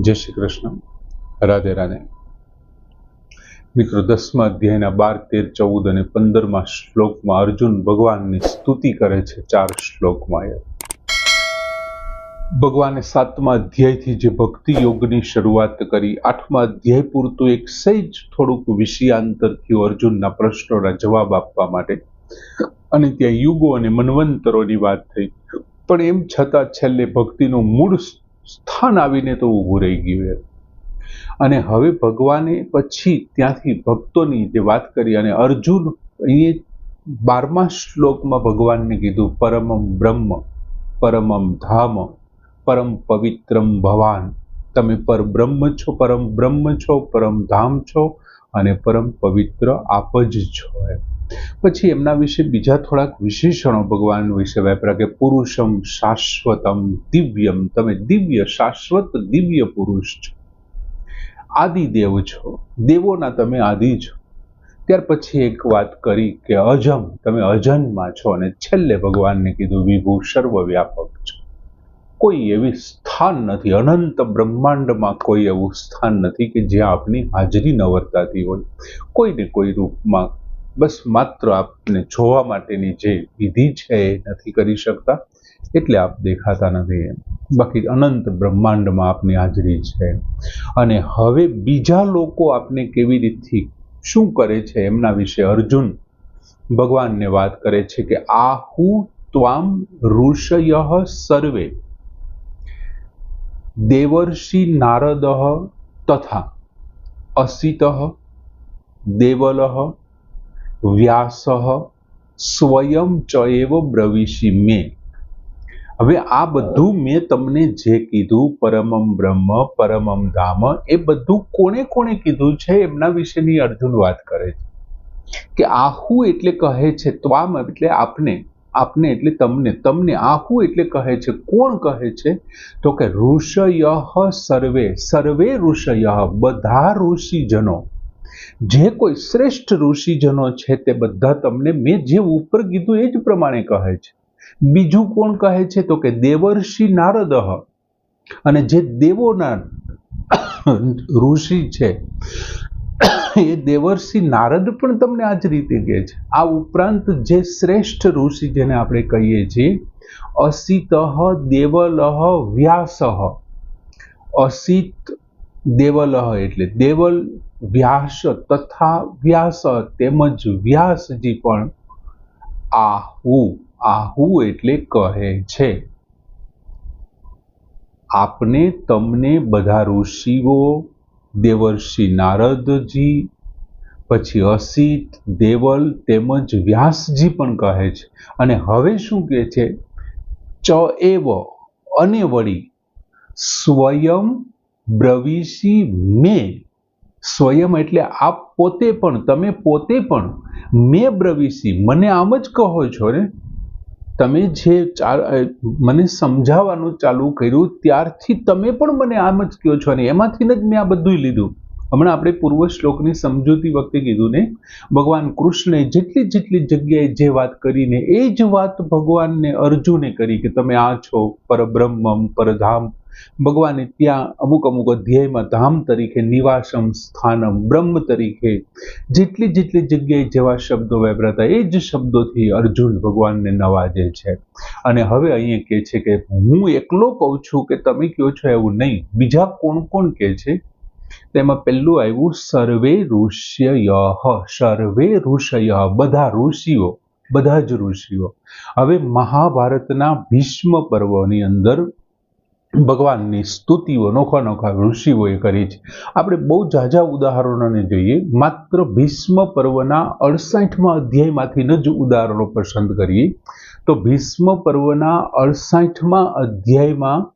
જય શ્રી કૃષ્ણ. રાધે રાધે. મિત્રો, દસમા અધ્યાયના બાર, તેર, ચૌદ અને પંદરમા શ્લોકમાં અર્જુન ભગવાનની સ્તુતિ કરે છે ચાર શ્લોકમાં એ. ભગવાને સાતમા અધ્યાયથી જે ભક્તિ યોગની શરૂઆત કરી, આઠમા અધ્યાય પૂરતું એક સહેજ થોડુંક વિષયાંતર થયું અર્જુનના પ્રશ્નોના જવાબ આપવા માટે. અને ત્યાં યુગો અને મનવંતરોની વાત થઈ. પણ એમ છતાં છેલ્લે ભક્તિનું મૂળ સ્થાન આવીને તો ઊભું રહી ગયું એમ. અને હવે ભગવાને પછી ત્યાંથી ભક્તોની જે વાત કરી અને અર્જુન એ બારમા શ્લોકમાં ભગવાનને કીધું, પરમમ બ્રહ્મ, પરમમ ધામ, પરમ પવિત્રમ ભવાન. તમે પર બ્રહ્મ છો, પરમ બ્રહ્મ છો, પરમ ધામ છો અને પરમ પવિત્ર આપ જ છો એમ. પછી એમના વિશે બીજા થોડાક વિશેષણો ભગવાન વિશે વાપર્યા કે પુરુષમ શાશ્વતમ દિવ્યમ. તમે દિવ્ય શાશ્વત દિવ્ય પુરુષ છો. આદિદેવ છો. દેવોના તમે આદિ છો. ત્યાર પછી એક વાત કરી કે અજમ. તમે અજન્મા છો અને છેલ્લે ભગવાનને કીધું વિભુ સર્વવ્યાપક છો. કોઈ એવી સ્થાન નથી. અનંત બ્રહ્માંડમાં કોઈ એવું સ્થાન નથી કે જ્યાં આપની હાજરી ન વર્તાતી હોય. કોઈને કોઈ રૂપમાં બસ માત્ર આપને જોવા માટેની જે વિધિ છે એ નથી કરી શકતા, એટલે આપ દેખાતા નથી બાકી અનંત બ્રહ્માંડમાં આપની હાજરી છે. અને હવે બીજા લોકો આપને કેવી રીતથી શું કરે છે એમના વિશે અર્જુન ભગવાનને વાત કરે છે કે આહુ ત્વામ ઋષય સર્વે. દેવર્ષિ નારદ તથા અસિત દેવલ વ્યાસ સ્વયં ચ એવ બ્રવીશી મેં. હવે આ બધું મેં તમને જે કીધું, પરમમ બ્રહ્મ, પરમમ ધામ, એ બધું કોને કોને કીધું છે એમના વિશેની અર્જુન વાત કરે છે. કે આહુ એટલે કહે છે ત્વામ એટલે આપને આપને એટલે તમને તમને આહુ એટલે કહે છે, કોણ કહે છે? તો કે ઋષય સર્વે સર્વે ઋષય, બધા ઋષિજનો. જે કોઈ શ્રેષ્ઠ ઋષિજનો છે તે બધા તમને મેં જે ઉપર કીધું એ જ પ્રમાણે કહે છે. બીજું કોણ કહે છે તો કે દેવર્ષિ નારદ. અને જે દેવોના ઋષિ છે, એ દેવર્ષિ નારદ પણ તમને આ જ રીતે કહે છે. આ ઉપરાંત જે શ્રેષ્ઠ ઋષિ જેને આપણે કહીએ છીએ, અસિત દેવલહ વ્યાસ. અસિત દેવલહ એટલે દેવલ વ્યાસ તથા વ્યાસ તેમજ વ્યાસજી પણ આહુ આહુ એટલે કહે છે. આપને તમને બધા ઋષિઓ, દેવર્ષિ નારદજી, પછી અસિત, દેવલ તેમજ વ્યાસજી પણ કહે છે. અને હવે શું કહે છે? ચ એવ અને વળી સ્વયં બ્રવીશી મેં સ્વયં એટલે આપ પોતે પણ, તમે પોતે પણ મેં બ્રવિસી મને આમ જ કહો છો ને, તમે જે મને સમજાવવાનું ચાલુ કર્યું ત્યારથી તમે પણ મને આમ જ કહો છો અને એમાંથી જ મેં આ બધું લીધું. હમણાં આપણે પૂર્વ શ્લોકની સમજૂતી વખતે કીધું ને, ભગવાન કૃષ્ણે જેટલી જેટલી જગ્યાએ જે વાત કરીને એ જ વાત ભગવાનને અર્જુને કરી કે તમે આ છો, પરબ્રહ્મમ, પરધામ ભગવાને ત્યાં અમુક અમુક અધ્યાયમાં ધામ તરીકે, નિવાસમ સ્થાનમ, બ્રહ્મ તરીકે, જેટલી જેટલી જગ્યાએ જેવા શબ્દો વાપરાતા એ જ શબ્દોથી અર્જુન ભગવાનને નવાજે છે. અને હવે અહીંયા કહે છે કે હું એકલો કહું છું કે તમે કહો છો એવું નહીં. બીજા કોણ કોણ કહે છે? તેમાં પહેલું આવ્યું, સર્વે ઋષ્ય સર્વે ઋષય બધા ઋષિઓ, બધા જ ઋષિઓ. હવે મહાભારતના ભીષ્મ પર્વની અંદર ભગવાનની સ્તુતિઓ નોખા નોખા ઋષિઓએ કરી છે. આપણે બહુ ઝાઝા ઉદાહરણોને જોઈએ. માત્ર ભીષ્મ પર્વના અડસાઠમાં અધ્યાયમાંથી જ ઉદાહરણો પસંદ કરીએ, તો ભીષ્મ પર્વના અડસાઠમાં અધ્યાયમાં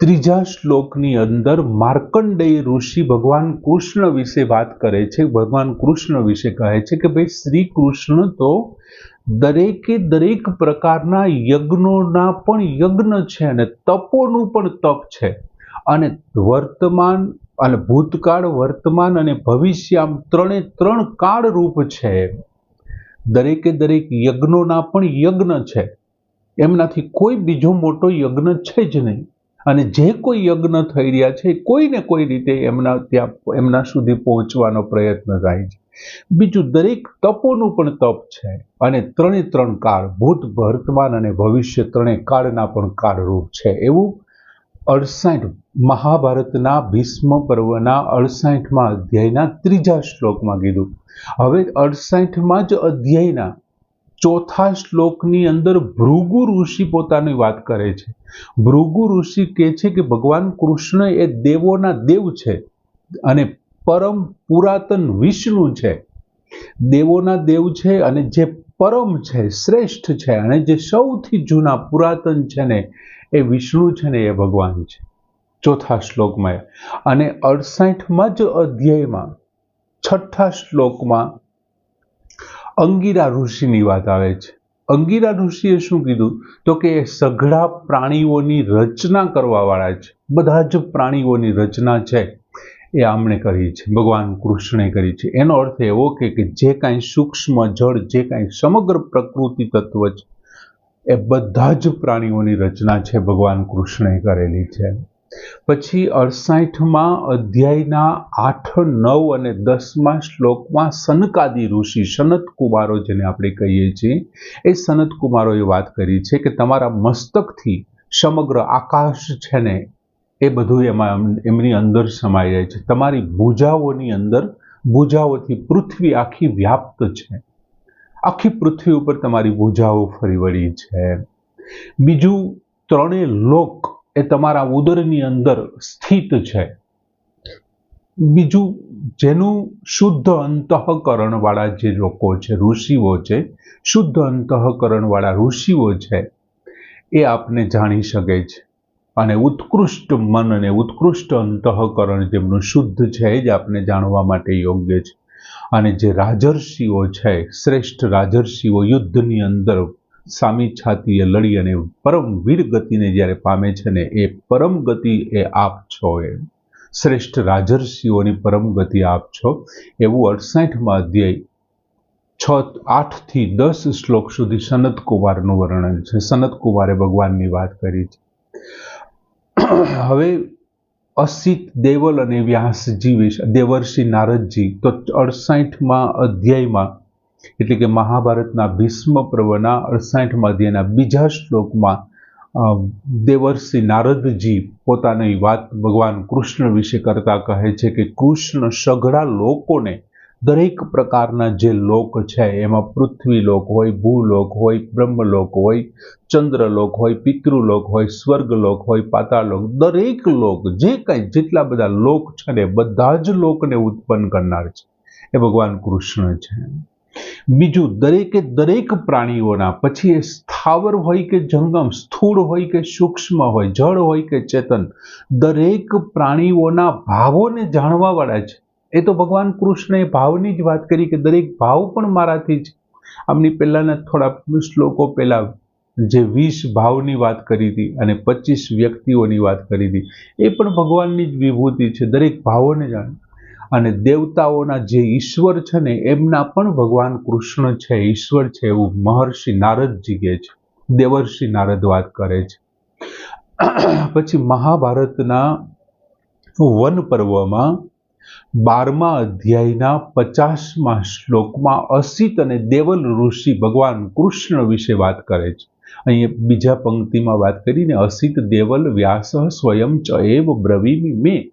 ત્રીજા શ્લોકની અંદર માર્કંડેય ઋષિ ભગવાન કૃષ્ણ વિશે વાત કરે છે. ભગવાન કૃષ્ણ વિશે કહે છે કે, ભાઈ શ્રી કૃષ્ણ તો દરેકે દરેક પ્રકારના યજ્ઞોના પણ યજ્ઞ છે અને તપોનું પણ તપ છે. અને વર્તમાન અને ભૂતકાળ, વર્તમાન અને ભવિષ્ય આમ ત્રણે ત્રણ કાળ રૂપ છે. દરેકે દરેક યજ્ઞોના પણ યજ્ઞ છે. એમનાથી કોઈ બીજો મોટો યજ્ઞ છે જ નહીં. અને જે કોઈ યજ્ઞ થઈ રહ્યા છે, કોઈને કોઈ રીતે એમના ત્યાં, એમના સુધી પહોંચવાનો પ્રયત્ન થાય છે. બીજું દરેક તપોનું પણ તપ છે અને ત્રણે ત્રણ કાળ ભૂત, વર્તમાન અને ભવિષ્ય ત્રણેય કાળના પણ કાળરૂપ છે. એવું અડસાઠ મહાભારતના ભીષ્મ પર્વના અડસાઠમાં અધ્યાયના ત્રીજા શ્લોકમાં કીધું. હવે અડસાઠમાં જ અધ્યાયના ચોથા શ્લોકની અંદર ભૃગુ ઋષિ પોતાની વાત કરે છે. ભૃગુ ઋષિ કહે છે કે ભગવાન કૃષ્ણ એ દેવોના દેવ છે અને પરમ પુરાતન વિષ્ણુ છે. દેવોના દેવ છે અને જે પરમ છે, શ્રેષ્ઠ છે અને જે સૌથી જૂના પુરાતન છે ને, એ વિષ્ણુ છે ને, એ ભગવાન છે. ચોથા શ્લોકમાં અને અડસાઠમાં જ અધ્યાયમાં, છઠ્ઠા શ્લોકમાં અંગીરા ઋષિની વાત આવે છે. અંગીરા ઋષિએ શું કીધું? તો કે એ સઘળા પ્રાણીઓની રચના કરવાવાળા છે. બધા જ પ્રાણીઓની રચના છે. એ આમણે કરી છે, ભગવાન કૃષ્ણે કરી છે. એનો અર્થ એવો કે જે કાંઈ સૂક્ષ્મ જળ, જે કાંઈ સમગ્ર પ્રકૃતિ તત્વ છે, એ બધા જ પ્રાણીઓની રચના છે, ભગવાન કૃષ્ણે કરેલી છે. પછી અડસાઠમાં અધ્યાયના આઠ, નવ અને દસમાં શ્લોકમાં સનકાદી ઋષિ, સનત કુમારો જેને આપણે કહીએ છીએ, એ સનત કુમારોએ વાત કરી છે કે તમારા મસ્તકથી સમગ્ર આકાશ છે ને એ બધું એમાં એમની અંદર સમાઈ જાય છે. તમારી ભૂજાઓની અંદર, ભૂજાઓથી પૃથ્વી આખી વ્યાપ્ત છે. આખી પૃથ્વી ઉપર તમારી ભૂજાઓ ફરી વળી છે. બીજું, ત્રણેય લોક એ તમારા ઉદરની અંદર સ્થિત છે. બીજું, જેનું શુદ્ધ અંતઃકરણવાળા જે લોકો છે, ઋષિઓ છે, શુદ્ધ અંતઃકરણવાળા ઋષિઓ છે, એ આપને જાણી શકે છે. અને ઉત્કૃષ્ટ મન અને ઉત્કૃષ્ટ અંતઃકરણ જેમનું શુદ્ધ છે જ આપણે જાણવા માટે યોગ્ય છે. અને જે રાજર્ષિઓ છે, શ્રેષ્ઠ રાજર્ષિઓ યુદ્ધની અંદર સામી છાતીએ લડી અને પરમ વીર ગતિને જ્યારે પામે છે ને, એ પરમ ગતિ એ આપ છો એ શ્રેષ્ઠ રાજર્ષિઓની પરમ ગતિ આપ છો એવું અડસાઠમાં અધ્યાય છ આઠથી દસ શ્લોક સુધી સનત કુમારનું વર્ણન છે. સનત કુમારે ભગવાનની વાત કરી છે. હવે અસિત દેવલ અને વ્યાસજી વિશે, દેવર્ષિ નારદજી, તો અડસાઠમાં અધ્યાયમાં, એટલે કે મહાભારતના ભીષ્મ પર્વના અડસાઠમાં અધ્યાયના બીજા શ્લોકમાં દેવર્ષિ નારદજી પોતાની વાત ભગવાન કૃષ્ણ વિશે કરતા કહે છે કે કૃષ્ણ સઘળા લોકોને દરેક પ્રકારના જે લોક છે, એમાં પૃથ્વીલોક હોય, ભૂલોક હોય, બ્રહ્મલોક હોય, ચંદ્રલોક હોય, પિતૃલોક હોય, સ્વર્ગલોક હોય, પાતાલોક, દરેક લોક, જે કંઈ, જેટલા બધા લોક છે ને, બધા જ લોકને ઉત્પન્ન કરનાર છે. એ ભગવાન કૃષ્ણ છે. બીજું, દરેકે દરેક પ્રાણીઓના, પછી એ સ્થાવર હોય કે જંગમ, સ્થૂળ હોય કે સૂક્ષ્મ હોય, જળ હોય કે ચેતન, દરેક પ્રાણીઓના ભાવોને જાણવાવાળા છે. એ તો ભગવાન કૃષ્ણએ ભાવની જ વાત કરી કે દરેક ભાવ પણ મારાથી જ. આમની પહેલાંના થોડા શ્લોકો પહેલાં જે વીસ ભાવની વાત કરી હતી અને પચીસ વ્યક્તિઓની વાત કરી હતી, એ પણ ભગવાનની જ વિભૂતિ છે, દરેક ભાવોને જાણે. અને દેવતાઓના જે ઈશ્વર છે ને, એમના પણ ભગવાન કૃષ્ણ છે, ઈશ્વર છે એવું મહર્ષિ નારદજી કહે છે, દેવર્ષિ નારદ વાત કરે છે. પછી મહાભારતના વન પર્વમાં બારમા અધ્યાયના પચાસમાં શ્લોકમાં અસિત અને દેવલ ઋષિ ભગવાન કૃષ્ણ વિશે વાત કરે છે. અહીંયા બીજા પંક્તિમાં વાત કરીને અસિત, દેવલ, વ્યાસ સ્વયં ચ એવ મે.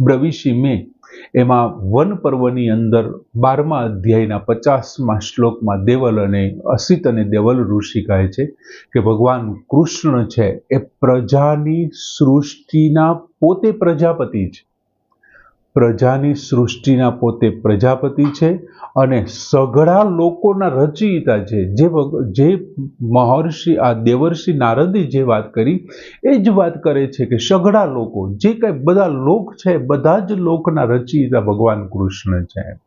બ્રવિશી મે. એમાં વન પર્વની અંદર બારમા અધ્યાયના પચાસમા શ્લોકમાં દેવલ અને અસિત અને દેવલ ઋષિ કહે છે કે ભગવાન કૃષ્ણ છે એ પ્રજાની સૃષ્ટિના પોતે પ્રજાપતિ છે. પ્રજાની સૃષ્ટિના પોતે પ્રજાપતિ છે અને સઘળા લોકોના રચયિતા છે. જે જે મહર્ષિ, આ દેવર્ષિ નારદે જે વાત કરી, એ જ વાત કરે છે કે સઘળા લોકો, જે કંઈ બધા લોક છે, બધા જ લોકના રચયિતા ભગવાન કૃષ્ણ છે.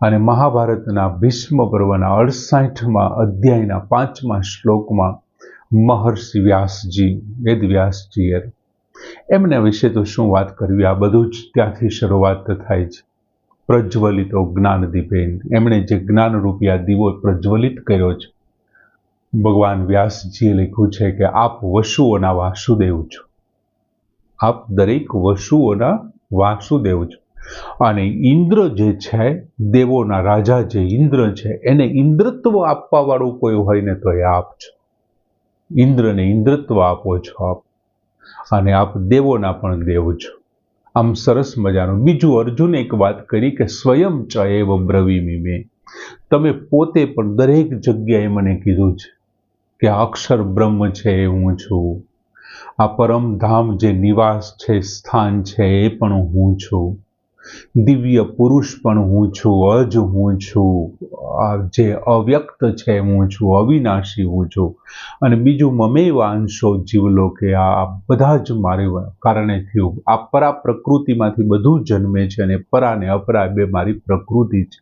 અને મહાભારતના ભીષ્મ પર્વના અડસાઠમાં અધ્યાયના પાંચમા શ્લોકમાં મહર્ષિ વ્યાસજી વેદ વ્યાસજીએ એમના વિશે તો શું વાત કરવી? આ બધું જ ત્યાંથી શરૂઆત થાય છે. પ્રજ્વલિતો જ્ઞાન એમણે જે જ્ઞાનરૂપી આ દીવો પ્રજ્વલિત કર્યો છે. ભગવાન વ્યાસજીએ લખ્યું છે કે આપ વસુઓના વાસુદેવ છો. આપ દરેક વસુઓના વાસુદેવ છો. અને ઇન્દ્ર જે છે, દેવોના રાજા જે ઇન્દ્ર છે, એને ઇન્દ્રત્વ આપવા વાળું કોઈ હોય ને તો એ આપ છો. ઇન્દ્રને ઇન્દ્રત્વ આપો છો આપ. અને આપ દેવોના પણ દેવ છો. આમ સરસ મજાનું. બીજું અર્જુને એક વાત કરી કે સ્વયં ચ એવ બ્રવીમી મેં. તમે પોતે પણ દરેક જગ્યાએ મને કીધું છે કે અક્ષર બ્રહ્મ છે એ હું છું. આ પરમધામ જે નિવાસ છે, સ્થાન છે, એ પણ હું છું. દિવ્ય પુરુષ પણ હું છું, અજ હું છું. જે અવ્યક્ત છે હું છું, અવિનાશી હું છું. અને બીજું મમે વાંશો જીવલો કે આ બધા જ મારે કારણે થયું. આ પરા પ્રકૃતિમાંથી બધું જન્મે છે અને પરા ને અપરા બે મારી પ્રકૃતિ છે.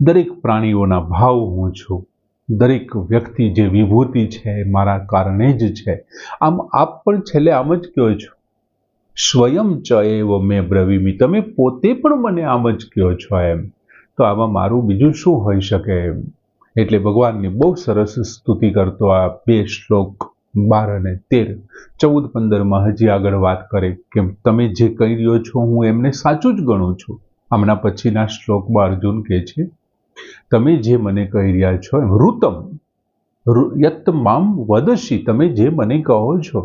દરેક પ્રાણીઓના ભાવ હું છું. દરેક વ્યક્તિ જે વિભૂતિ છે એ મારા કારણે જ છે. આમ આપ પણ છેલ્લે આમ જ કહો છો. સ્વયં ચ મેં બ્રવીમી. તમે પોતે પણ મને આમ જ કહો છો એમ. તો આમાં મારું બીજું શું હોઈ શકે એમ? એટલે ભગવાનની બહુ સરસ સ્તુતિ કરતો આ બે શ્લોક બાર અને તેર. ચૌદ પંદરમાં હજી આગળ વાત કરે કે તમે જે કહી રહ્યો છો હું એમને સાચું જ ગણું છું. હમણાં પછીના શ્લોકમાં અર્જુન કહે છે, તમે જે મને કહી રહ્યા છો એમ, ઋતમ યત મામ વદશી, તમે જે મને કહો છો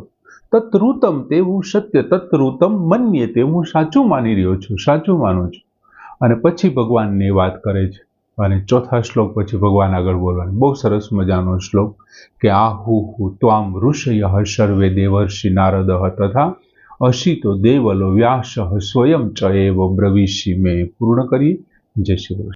તત્રુતમ તેવું સત્ય, તત્રુતમ મન્ય તે હું સાચું માની રહ્યો છું, સાચું માનું છું. અને પછી ભગવાનની વાત કરે છે. અને ચોથા શ્લોક પછી ભગવાન આગળ બોલવાનું. બહુ સરસ મજાનો શ્લોક કે આહુ હુ ત્વામ ઋષય સર્વે દેવર્ષિ નારદ તથા અશિતો દેવલો વ્યાસ સ્વયં ચ એવ બ્રવિષિ. મેં પૂર્ણ કરી. જય શ્રી